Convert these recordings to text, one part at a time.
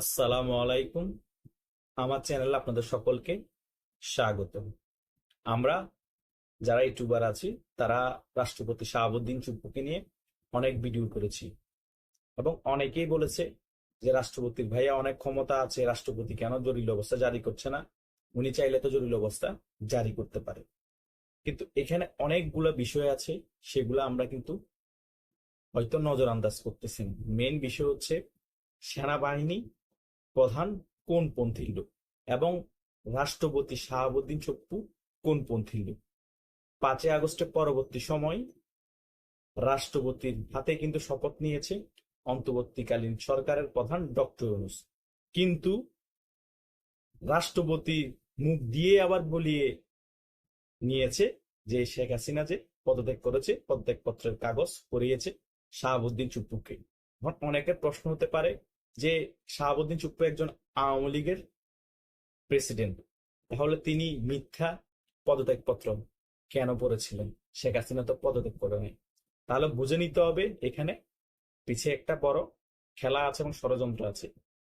আসসালামু আলাইকুম। আমার চ্যানেলে আপনাদের সকলকে স্বাগত আমরা যারা ইউটিউবার আছি, তারা রাষ্ট্রপতি শাহাবুদ্দিন চুপ্পুকে নিয়ে অনেক ভিডিও করেছি। এবং অনেকেই বলেছে যে রাষ্ট্রপতির ভাইয়া অনেক ক্ষমতা আছে, রাষ্ট্রপতি কেন জরুরি অবস্থা জারি করছে না? উনি চাইলে তো জরুরি অবস্থা জারি করতে পারে। কিন্তু এখানে অনেকগুলো বিষয় আছে, সেগুলো আমরা কিন্তু হয়তো নজর আন্দাজ করতেছি মেন বিষয় হচ্ছে সেনাবাহিনী প্রধান কোন পন্থীর লোক এবং রাষ্ট্রপতি শাহাবুদ্দিন কোন পন্থীর লোক? পাঁচই আগস্টের পরবর্তী সময় রাষ্ট্রপতির হাতে কিন্তু শপথ নিয়েছে অন্তর্বর্তীকালীন সরকারের প্রধান ডক্টর ইউনূস। কিন্তু রাষ্ট্রপতি মুখ দিয়ে আবার বলিয়ে নিয়েছে যে শেখ হাসিনা যে পদত্যাগ করেছে, পদত্যাগপত্রের কাগজ করিয়েছে শাহাবুদ্দিন চুপ্পুকে অনেকের প্রশ্ন হতে পারে যে শাহাবুদ্দিন চুপ্পু একজন আওয়ামী লীগের প্রেসিডেন্ট, তাহলে তিনি মিথ্যা পদত্যাগপত্র কেন পড়েছিলেন? শেখ হাসিনা তো পদত্যাগ করে নাই। তাহলে বুঝে নিতে হবে এখানে পিছিয়ে একটা বড় খেলা আছে এবং ষড়যন্ত্র আছে।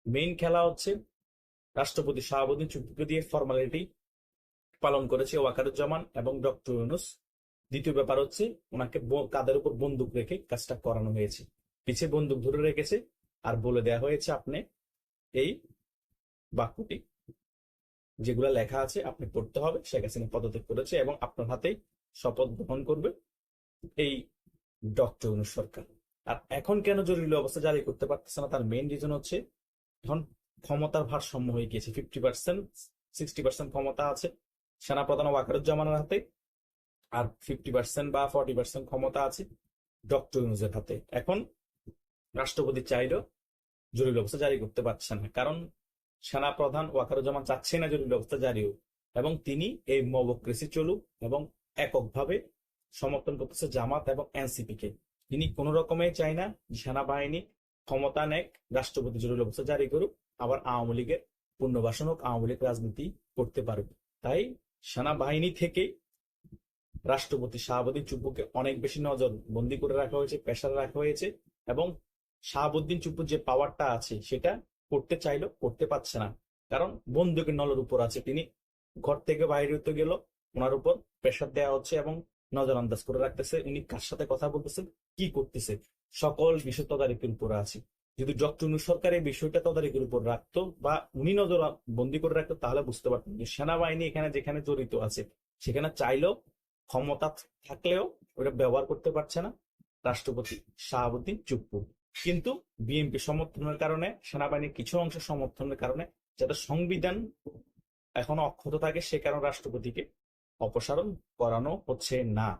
মেইন খেলা হচ্ছে রাষ্ট্রপতি শাহাবুদ্দিন চুপ্পুকে দিয়ে ফর্মালিটি পালন করেছে ওয়াকারুজ্জামান এবং ডক্টর ইউনুস। দ্বিতীয় ব্যাপার হচ্ছে ওনাকে কাঁধের উপর বন্দুক রেখে কাজটা করানো হয়েছে। পিছে বন্দুক ধরে রেখেছে আর বলে দেয়া হয়েছে আপনি এই বাক্যটি, যেগুলা লেখা আছে আপনি পড়তে হবে, শেখ হাসিনা পদত্যাগ করেছে এবং আপনার হাতেই শপথ গ্রহণ করবে এই ডক্টর ইউনূস সরকার। আর এখন কেন জরুরি অবস্থা জারি করতে পারতেছে না, তার মেইন রিজন হচ্ছে এখন ক্ষমতার ভারসাম্য হয়ে গিয়েছে। ফিফটি পার্সেন্ট সিক্সটি পার্সেন্ট ক্ষমতা আছে সেনাপ্রধান ওয়াকারুজ্জামানের হাতে আর ফিফটি পার্সেন্ট বা ফর্টি পার্সেন্ট ক্ষমতা আছে ডক্টর ইউনুসের হাতে এখন রাষ্ট্রপতি চাইলেও জরুরি অবস্থা জারি করতে পারছে না। কারণ সেনা প্রধান ওয়াকারুজ্জামান চাচ্ছে না জরুরি অবস্থা জারি হোক। এবং তিনি এই মবক্রেসি চলুক এবং এককভাবে সমর্থন করতেছে জামাত এবং এনসিপি কে তিনি কোন রকমে চায় না সেনাবাহিনী ক্ষমতা নেক, রাষ্ট্রপতি জরুরি অবস্থা জারি করুক, আবার আওয়ামী লীগের পুনর্বাসন হোক, আওয়ামী লীগ রাজনীতি করতে পারবে তাই সেনাবাহিনী থেকে রাষ্ট্রপতি শাহাবুদ্দিন চুপ্পুকে অনেক বেশি নজর বন্দি করে রাখা হয়েছে পেশারে রাখা হয়েছে এবং শাহাবুদ্দিন চুপ্পুর যে পাওয়ারটা আছে, সেটা করতে চাইলেও করতে পারছে না। কারণ বন্দুকের নলের উপর আছে। তিনি ঘর থেকে বাইরে হতে গেল, ওনার উপর প্রেশার দেওয়া হচ্ছে এবং নজর আন্দাজ করে রাখতেছে। উনি কার সাথে কথা বলতেছে, কি করতেছে, সকল বিষয় তদারকির উপর আছে। যদি ডক্টর সরকার এই বিষয়টা তদারকির উপর রাখতো বা উনি নজর বন্দি করে রাখতো, তাহলে বুঝতে পারতেন যে সেনাবাহিনী এখানে যেখানে জড়িত আছে, সেখানে চাইলেও ক্ষমতা থাকলেও ওটা ব্যবহার করতে পারছে না। রাষ্ট্রপতি শাহাবুদ্দিন চুপ্পু কিন্তু বিএনপি সমর্থনের কারণে, সেনাবাহিনীর কিছু অংশ সমর্থনের কারণে যাতে সংবিধান এখনও অক্ষত থাকে, সে কারণে রাষ্ট্রপতিকে অপসারণ করানো হচ্ছে না।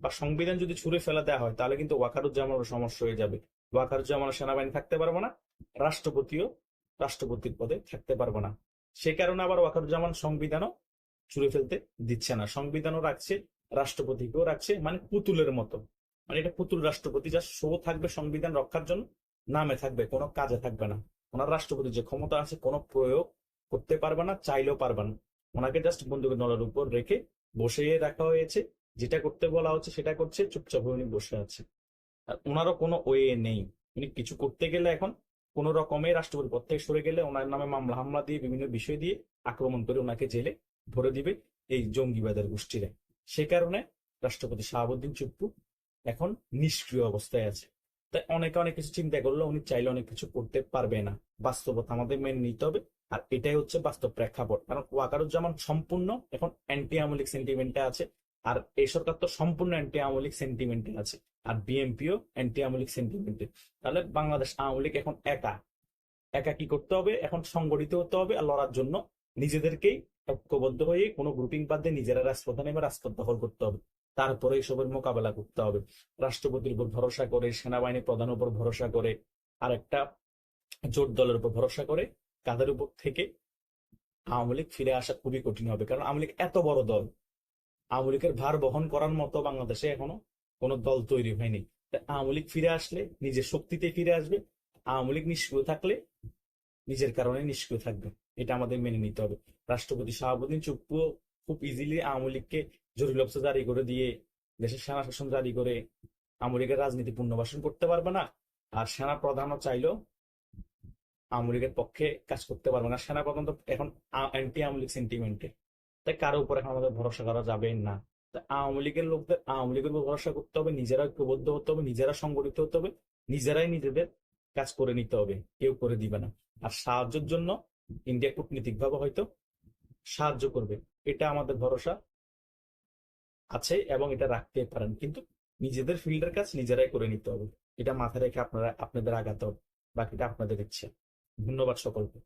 বা সংবিধান যদি ছুড়ে ফেলা দেওয়া হয়, তাহলে কিন্তু ওয়াকারুজ্জামানের সমস্যা হয়ে যাবে। ওয়াকারুজ্জামান সেনাবাহিনী থাকতে পারব না, রাষ্ট্রপতিও রাষ্ট্রপতির পদে থাকতে পারব না। সে কারণে আবার ওয়াকারুজ্জামান সংবিধানও ছুড়ে ফেলতে দিচ্ছে না। সংবিধানও রাখছে, রাষ্ট্রপতিকেও রাখছে মানে পুতুলের মতো। মানে এটা পুতুল রাষ্ট্রপতি, যা শো থাকবে সংবিধান রক্ষার জন্য, নামে থাকবে, কোনো কাজে থাকবে না। ওনার রাষ্ট্রপতি যে ক্ষমতা আছে, কোনো প্রয়োগ করতে পারবে না, চাইলেও পারবে না। ওনাকে জাস্ট বন্দুকের নলের উপর রেখে বসে রাখা হয়েছে। যেটা করতে বলা হচ্ছে, সেটা করছে, চুপচাপ উনি বসে আছে। আর ওনারও কোনো ওয়ে নেই। উনি কিছু করতে গেলে এখন কোন রকমে রাষ্ট্রপতি পদ থেকে সরে গেলে ওনার নামে মামলা হামলা দিয়ে, বিভিন্ন বিষয় দিয়ে আক্রমণ করে ওনাকে জেলে ভরে দিবে এই জঙ্গিবাদের গোষ্ঠীরা। সে কারণে রাষ্ট্রপতি শাহাবুদ্দিন চুপ্পু এখন নিষ্ক্রিয় অবস্থায় আছে। তাই অনেকে অনেক কিছু চিন্তা করলে উনি চাইলে অনেক কিছু করতে পারবে না। বাস্তবতা আমাদের মেনে নিতে হবে। আর এটাই হচ্ছে বাস্তব প্রেক্ষাপট। কারণ ওয়াকারুজ্জামান সম্পূর্ণ এখন অ্যান্টি আমলিক সেন্টিমেন্টে আছে। আর এই সরকার তো সম্পূর্ণ অ্যান্টি আমলিক সেন্টিমেন্টে আছে। আর বিএনপিও অ্যান্টি আমলিক সেন্টিমেন্টে তাহলে বাংলাদেশ আওয়ামী লীগ এখন একা। একা কি করতে হবে? এখন সংগঠিত হতে হবে। আর লড়ার জন্য নিজেদেরকেই ঐক্যবদ্ধ হয়ে কোনো গ্রুপিং বাদ দিয়ে নিজেরা রাজপথে নেমে রাজপথ দখল করতে হবে। তারপরে এসবের মোকাবেলা করতে হবে। রাষ্ট্রপতির উপর ভরসা করে সেনাবাহিনী প্রধানের উপর ভরসা করে আর একটা জোট দলের উপর ভরসা করে কাদের উপর থেকে আওয়ামী লীগ ফিরে আসা খুবই কঠিন হবে। কারণ আওয়ামী লীগ এত বড় দল। আওয়ামী লীগের ভার বহন করার মতো বাংলাদেশে এখনও কোনো দল তৈরি হয়নি। আওয়ামী লীগ ফিরে আসলে নিজের শক্তিতে ফিরে আসবে। আওয়ামী লীগ নিষ্ক্রিয় থাকলে নিজের কারণে নিষ্ক্রিয় থাকবে। এটা আমাদের মেনে নিতে হবে। রাষ্ট্রপতি শাহাবুদ্দিন চুপ্পু খুব ইজিলি আওয়ামী লীগকে জরুরি অবস্থা জারি করে দিয়ে দেশের সেনা শাসন জারি করে আওয়ামী লীগের রাজনীতি পুনর্বাসন করতে পারবে না। আর সেনা প্রধানও চাইলেও আওয়ামী লীগের পক্ষে কাজ করতে পারবে না। সেনাপ্রধান তো এখন অ্যান্টি আওয়ামী লীগ সেন্টিমেন্টে তাই কারও উপর এখন আমাদের ভরসা করা যাবে না। আওয়ামী লীগের লোকদের, আওয়ামী লীগের উপর ভরসা করতে হবে নিজেরা ঐক্যবদ্ধ হতে হবে, নিজেরা সংগঠিত হতে হবে, নিজেরাই নিজেদের কাজ করে নিতে হবে, কেউ করে দিবে না। আর সাহায্যের জন্য ইন্ডিয়া কূটনীতিকভাবে হয়তো সাহায্য করবে। এটা আমাদের ভরসা আছে এবং এটা রাখতে পারেন। কিন্তু নিজেদের ফিল্ডের কাজ নিজেরাই করে নিতে হবে। এটা মাথায় রেখে আপনারা, আপনাদের আগাতে হবে বাকিটা আপনাদের ইচ্ছে। ধন্যবাদ সকলকে।